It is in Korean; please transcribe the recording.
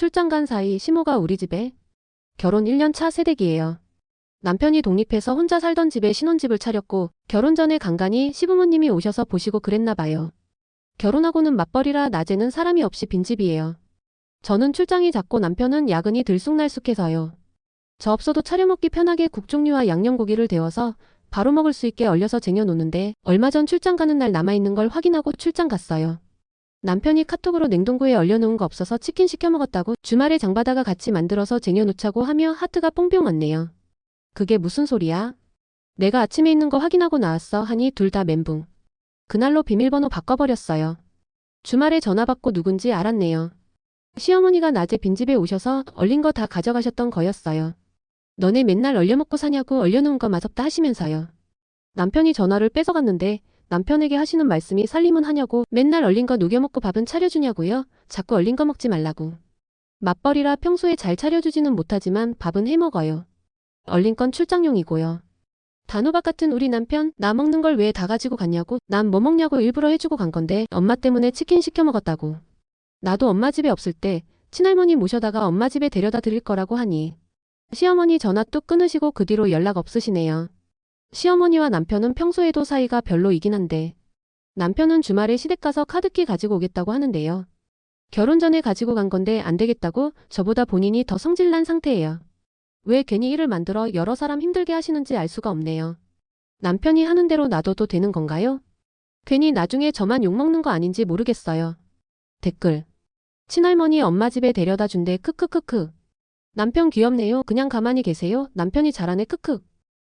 출장 간 사이 시모가 우리 집에 결혼 1년 차 새댁이에요. 남편이 독립해서 혼자 살던 집에 신혼집을 차렸고 결혼 전에 간간히 시부모님이 오셔서 보시고 그랬나 봐요. 결혼하고는 맞벌이라 낮에는 사람이 없이 빈집이에요. 저는 출장이 잦고 남편은 야근이 들쑥날쑥해서요. 저 없어도 차려 먹기 편하게 국 종류와 양념고기를 데워서 바로 먹을 수 있게 얼려서 쟁여놓는데 얼마 전 출장 가는 날 남아있는 걸 확인하고 출장 갔어요. 남편이 카톡으로 냉동고에 얼려놓은 거 없어서 치킨 시켜 먹었다고 주말에 장바다가 같이 만들어서 쟁여놓자고 하며 하트가 뽕뿅 왔네요. 그게 무슨 소리야? 내가 아침에 있는 거 확인하고 나왔어 하니 둘 다 멘붕. 그날로 비밀번호 바꿔버렸어요. 주말에 전화 받고 누군지 알았네요. 시어머니가 낮에 빈집에 오셔서 얼린 거 다 가져가셨던 거였어요. 너네 맨날 얼려먹고 사냐고 얼려놓은 거 맛없다 하시면서요. 남편이 전화를 뺏어갔는데 남편에게 하시는 말씀이 살림은 하냐고 맨날 얼린 거 녹여먹고 밥은 차려주냐고요. 자꾸 얼린 거 먹지 말라고. 맞벌이라 평소에 잘 차려주지는 못하지만 밥은 해먹어요. 얼린 건 출장용이고요. 단호박 같은 우리 남편 나 먹는 걸 왜 다 가지고 갔냐고 난 뭐 먹냐고 일부러 해주고 간 건데 엄마 때문에 치킨 시켜 먹었다고. 나도 엄마 집에 없을 때 친할머니 모셔다가 엄마 집에 데려다 드릴 거라고 하니 시어머니 전화 뚝 끊으시고 그 뒤로 연락 없으시네요. 시어머니와 남편은 평소에도 사이가 별로이긴 한데 남편은 주말에 시댁 가서 카드키 가지고 오겠다고 하는데요. 결혼 전에 가지고 간 건데 안 되겠다고 저보다 본인이 더 성질난 상태예요. 왜 괜히 일을 만들어 여러 사람 힘들게 하시는지 알 수가 없네요. 남편이 하는 대로 놔둬도 되는 건가요? 괜히 나중에 저만 욕먹는 거 아닌지 모르겠어요. 댓글. 친할머니 엄마 집에 데려다 준대 크크크크. 남편 귀엽네요. 그냥 가만히 계세요. 남편이 잘하네 크크.